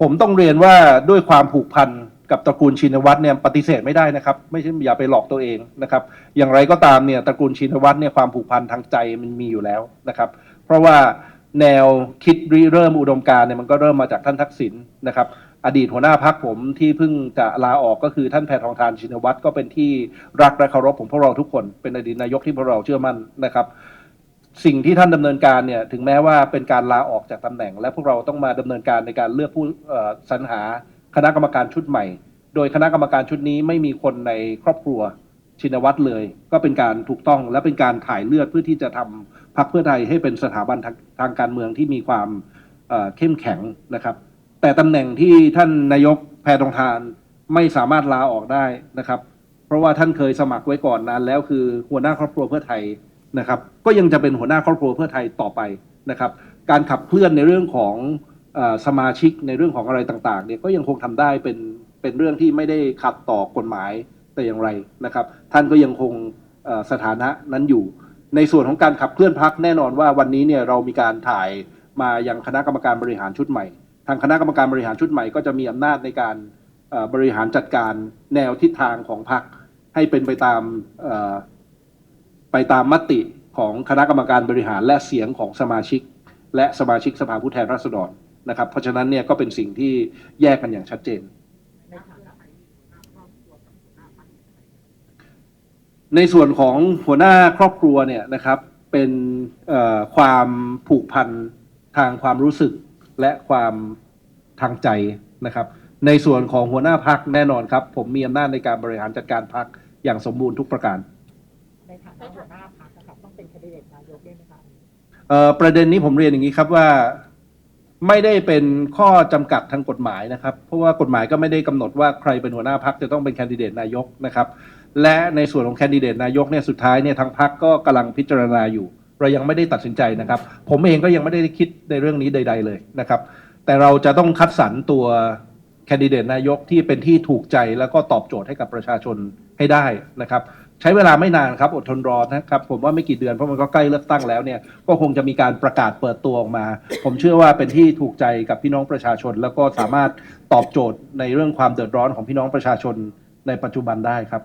ผมต้องเรียนว่าด้วยความผูกพันกับตระกูลชินวัตรเนี่ยปฏิเสธไม่ได้นะครับ ไม่ใช่อย่าไปหลอกตัวเองนะครับ อย่างไรก็ตามเนี่ยตระกูลชินวัตรเนี่ยความผูกพันทางใจมันมีอยู่แล้วนะครับ เพราะว่าแนวคิดริเริ่มอุดมการเนี่ยมันก็เริ่มมาจากท่านทักษิณนะครับ อดีตหัวหน้าพักผมที่เพิ่งจะลาออกก็คือท่านแพทองทานชินวัตรก็เป็นที่รักและเคารพของพวกเราทุกคน เป็นอดีตนายกที่พวกเราเชื่อมั่นนะครับ สิ่งที่ท่านดำเนินการเนี่ยถึงแม้ว่าเป็นการลาออกจากตำแหน่ง และพวกเราต้องมาดำเนินการในการเลือกผู้สรรหาคณะกรรมการชุดใหม่ โดยคณะกรรมการชุดนี้ไม่มีคนในครอบครัวชินวัตรเลย ก็เป็นการถูกต้องและเป็นการถ่ายเลือดเพื่อที่จะทำพรรคเพื่อไทยให้เป็นสถาบันทางทางการเมืองที่มีความเเข้มแข็งนะครับ แต่ตำแหน่งที่ท่านนายกแพทองทานไม่สามารถลาออกได้นะครับ เพราะว่าท่านเคยสมัครไว้ก่อนนานแล้วคือหัวหน้าครอบครัวเพื่อไทย นะครับก็ยังจะเป็นหัวหน้าครอบครัวเพื่อไทยต่อไปนะครับการขับเคลื่อนในเรื่องของอสมาชิกในเรื่องของอะไรต่างๆเนี่ยก็ยังคงทำได้เป็นเป็นเรื่องที่ไม่ได้ขัดต่อกฎหมายแต่อย่างไรนะครับ ท่านก็ยังคงสถานะนั้นอยู่ ในส่วนของการขับเคลื่อนพักแน่นอนว่าวันนี้เนี่ยเรามีการถ่ายมายังคณะกรรมการบริหารชุดใหม่ ทางคณะกรรมการบริหารชุดใหม่ก็จะมีอำนาจในการบริหารจัดการแนวทิศทางของพรรคให้เป็นไปตาม ไปตามมติของคณะกรรมการบริหารและเสียงของสมาชิก และสมาชิกสภาผู้แทนราษฎรนะครับ เพราะฉะนั้นเนี่ยก็เป็นสิ่งที่แยกกันอย่างชัดเจน ในส่วนของหัวหน้าครอบครัวเนี่ยนะครับเป็นความผูกพันทางความรู้สึกและความทางใจนะครับ ในส่วนของหัวหน้าพักแน่นอนครับ ผมมีอำนาจในการบริหารจัดการพักอย่างสมบูรณ์ทุกประการ ในฐานะหัวหน้าพรรคนะครับต้องเป็นแคนดิเดตนายกด้วยไหมครับเอ่อประเด็นนี้ผมเรียนอย่างนี้ครับว่าไม่ได้เป็นข้อจำกัดทางกฎหมายนะครับ เพราะว่ากฎหมายก็ไม่ได้กำหนดว่าใครเป็นหัวหน้าพักจะต้องเป็นแคนดิเดตนายกนะครับ และในส่วนของแคนดิเดตนายกเนี่ยสุดท้ายเนี่ยทางพักก็กำลังพิจารณาอยู่ เรายังไม่ได้ตัดสินใจนะครับ ผมเองก็ยังไม่ได้คิดในเรื่องนี้ใด ๆ เลยนะครับ แต่เราจะต้องคัดสรรตัวแคนดิเดตนายกที่เป็นที่ถูกใจแล้วก็ตอบโจทย์ให้กับประชาชนให้ได้นะครับ ใช้เวลาไม่นานครับอดทนรอนะครับผมว่าไม่กี่เดือนเพราะมันก็ใกล้เลือกตั้งแล้วเนี่ยก็คงจะมีการประกาศเปิดตัวออกมา ผมเชื่อว่าเป็นที่ถูกใจกับพี่น้องประชาชน แล้วก็สามารถตอบโจทย์ในเรื่องความเดือดร้อนของพี่น้องประชาชนในปัจจุบันได้ครับ